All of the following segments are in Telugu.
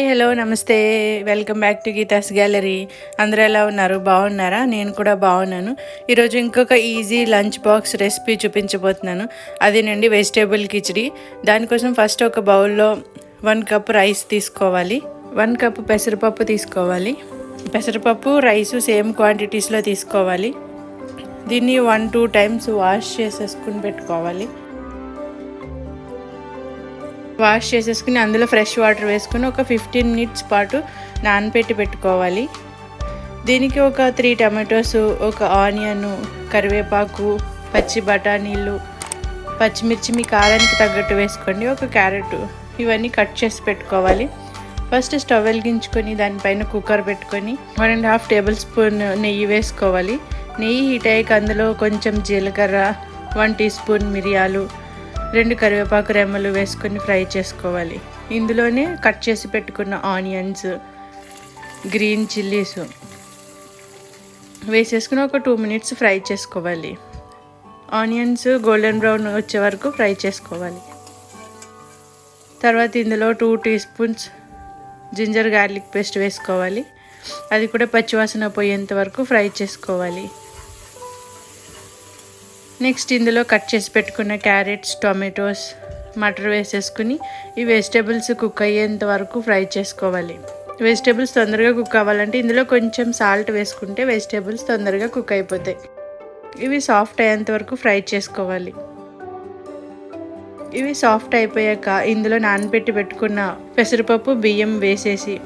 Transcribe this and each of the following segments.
హాయ్ హలో నమస్తే. Welcome back to Geetha's gallery. అందరూ ఎలా ఉన్నారు? బాగున్నారా? నేను కూడా బాగున్నాను. ఈరోజు ఇంకొక ఈజీ లంచ్ బాక్స్ రెసిపీ చూపించబోతున్నాను. అదేనండి వెజిటేబుల్ కిచడీ. దానికోసం ఫస్ట్ ఒక బౌల్లో వన్ కప్ రైస్ తీసుకోవాలి. వన్ కప్ పెసరపప్పు తీసుకోవాలి. పెసరపప్పు రైసు సేమ్ క్వాంటిటీస్లో తీసుకోవాలి. దీన్ని వన్ టూ టైమ్స్ వాష్ చేసేసుకుని పెట్టుకోవాలి. వాష్ చేసేసుకుని అందులో ఫ్రెష్ వాటర్ వేసుకుని ఒక ఫిఫ్టీన్ మినిట్స్ పాటు నానబెట్టి పెట్టుకోవాలి. దీనికి ఒక త్రీ టమాటోస్ ఒక ఆనియన్ కరివేపాకు పచ్చి బఠానీలు పచ్చిమిర్చి మీ కారానికి తగ్గట్టు వేసుకోండి. ఒక క్యారెట్ ఇవన్నీ కట్ చేసి పెట్టుకోవాలి. ఫస్ట్ స్టవ్ వెలిగించుకొని దానిపైన కుక్కర్ పెట్టుకొని one and half tablespoon నెయ్యి వేసుకోవాలి. నెయ్యి హీట్ అయ్యాక అందులో కొంచెం జీలకర్ర వన్ టీ స్పూన్ మిరియాలు రెండు కరివేపాకు రెమ్మలు వేసుకొని ఫ్రై చేసుకోవాలి. ఇందులోనే కట్ చేసి పెట్టుకున్న ఆనియన్స్ గ్రీన్ చిల్లీస్ వేసేసుకుని ఒక టూ మినిట్స్ ఫ్రై చేసుకోవాలి. ఆనియన్స్ గోల్డెన్ బ్రౌన్ వచ్చే వరకు ఫ్రై చేసుకోవాలి. తర్వాత ఇందులో two teaspoons ginger garlic paste వేసుకోవాలి. అది కూడా పచ్చివాసన పోయేంత వరకు ఫ్రై చేసుకోవాలి. నెక్స్ట్ ఇందులో కట్ చేసి పెట్టుకున్న క్యారెట్స్ టొమాటోస్ మటర్ వేసేసుకుని ఈ వెజిటేబుల్స్ కుక్ అయ్యేంత వరకు ఫ్రై చేసుకోవాలి. వెజిటేబుల్స్ తొందరగా కుక్ అవ్వాలంటే ఇందులో కొంచెం సాల్ట్ వేసుకుంటే వెజిటేబుల్స్ తొందరగా కుక్ అయిపోతాయి. ఇవి సాఫ్ట్ అయ్యేంత వరకు ఫ్రై చేసుకోవాలి. ఇవి సాఫ్ట్ అయిపోయాక ఇందులో నానబెట్టి పెట్టుకున్న పెసరపప్పు బియ్యం వేసేసి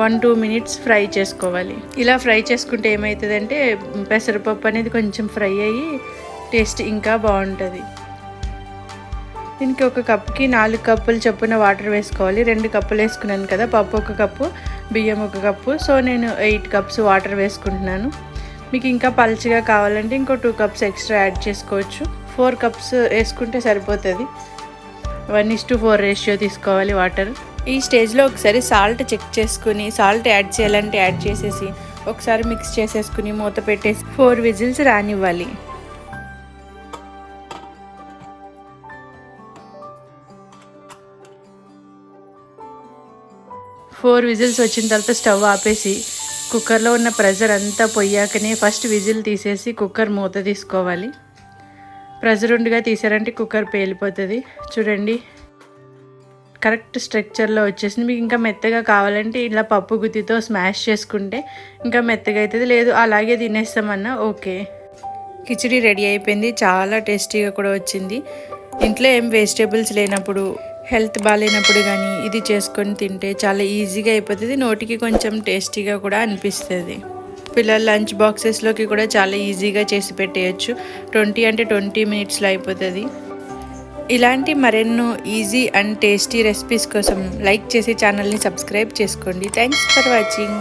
వన్ టూ మినిట్స్ ఫ్రై చేసుకోవాలి. ఇలా ఫ్రై చేసుకుంటే ఏమవుతుందంటే పెసరపప్పు అనేది కొంచెం ఫ్రై అయ్యి టేస్ట్ ఇంకా బాగుంటుంది. దీనికి ఒక కప్కి నాలుగు కప్పులు చొప్పున వాటర్ వేసుకోవాలి. రెండు కప్పులు వేసుకున్నాను కదా పప్పు ఒక కప్పు బియ్యం ఒక కప్పు. సో నేను ఎయిట్ కప్స్ వాటర్ వేసుకుంటున్నాను. మీకు ఇంకా పల్చగా కావాలంటే ఇంకో టూ కప్స్ ఎక్స్ట్రా యాడ్ చేసుకోవచ్చు. ఫోర్ కప్స్ వేసుకుంటే సరిపోతుంది. One is to four ratio తీసుకోవాలి వాటర్. ఈ స్టేజ్లో ఒకసారి సాల్ట్ చెక్ చేసుకుని సాల్ట్ యాడ్ చేయాలంటే యాడ్ చేసేసి ఒకసారి మిక్స్ చేసేసుకుని మూత పెట్టేసి ఫోర్ విజిల్స్ రానివ్వాలి. ఫోర్ విజిల్స్ వచ్చిన తర్వాత స్టవ్ ఆపేసి కుక్కర్లో ఉన్న ప్రెజర్ అంతా పోయాకనే ఫస్ట్ విజిల్ తీసేసి కుక్కర్ మూత తీసుకోవాలి. ప్రెజర్ ఉండగా తీసారంటే కుక్కర్ పేలిపోతుంది. చూడండి. కరెక్ట్ స్ట్రక్చర్లో వచ్చేసింది. మీకు ఇంకా మెత్తగా కావాలంటే ఇలా పప్పు గుత్తితో స్మాష్ చేసుకుంటే ఇంకా మెత్తగా అవుతుంది లేదు అలాగే తినేస్తామన్నా. ఓకే. కిచిడి రెడీ అయిపోయింది. చాలా టేస్టీగా కూడా వచ్చింది. ఇంట్లో ఏం వెజిటేబుల్స్ లేనప్పుడు హెల్త్ బాగాలేనప్పుడు కానీ ఇది చేసుకొని తింటే చాలా ఈజీగా అయిపోతుంది. నోటికి కొంచెం టేస్టీగా కూడా అనిపిస్తుంది. పిల్లల లంచ్ బాక్సెస్లోకి కూడా చాలా ఈజీగా చేసి పెట్టేయచ్చు. ట్వంటీ అంటే ట్వంటీ మినిట్స్లో అయిపోతుంది. ఇలాంటి మరెన్నో ఈజీ అండ్ టేస్టీ రెసిపీస్ కోసం లైక్ చేసి ఛానల్ని సబ్స్క్రైబ్ చేసుకోండి. Thanks for watching.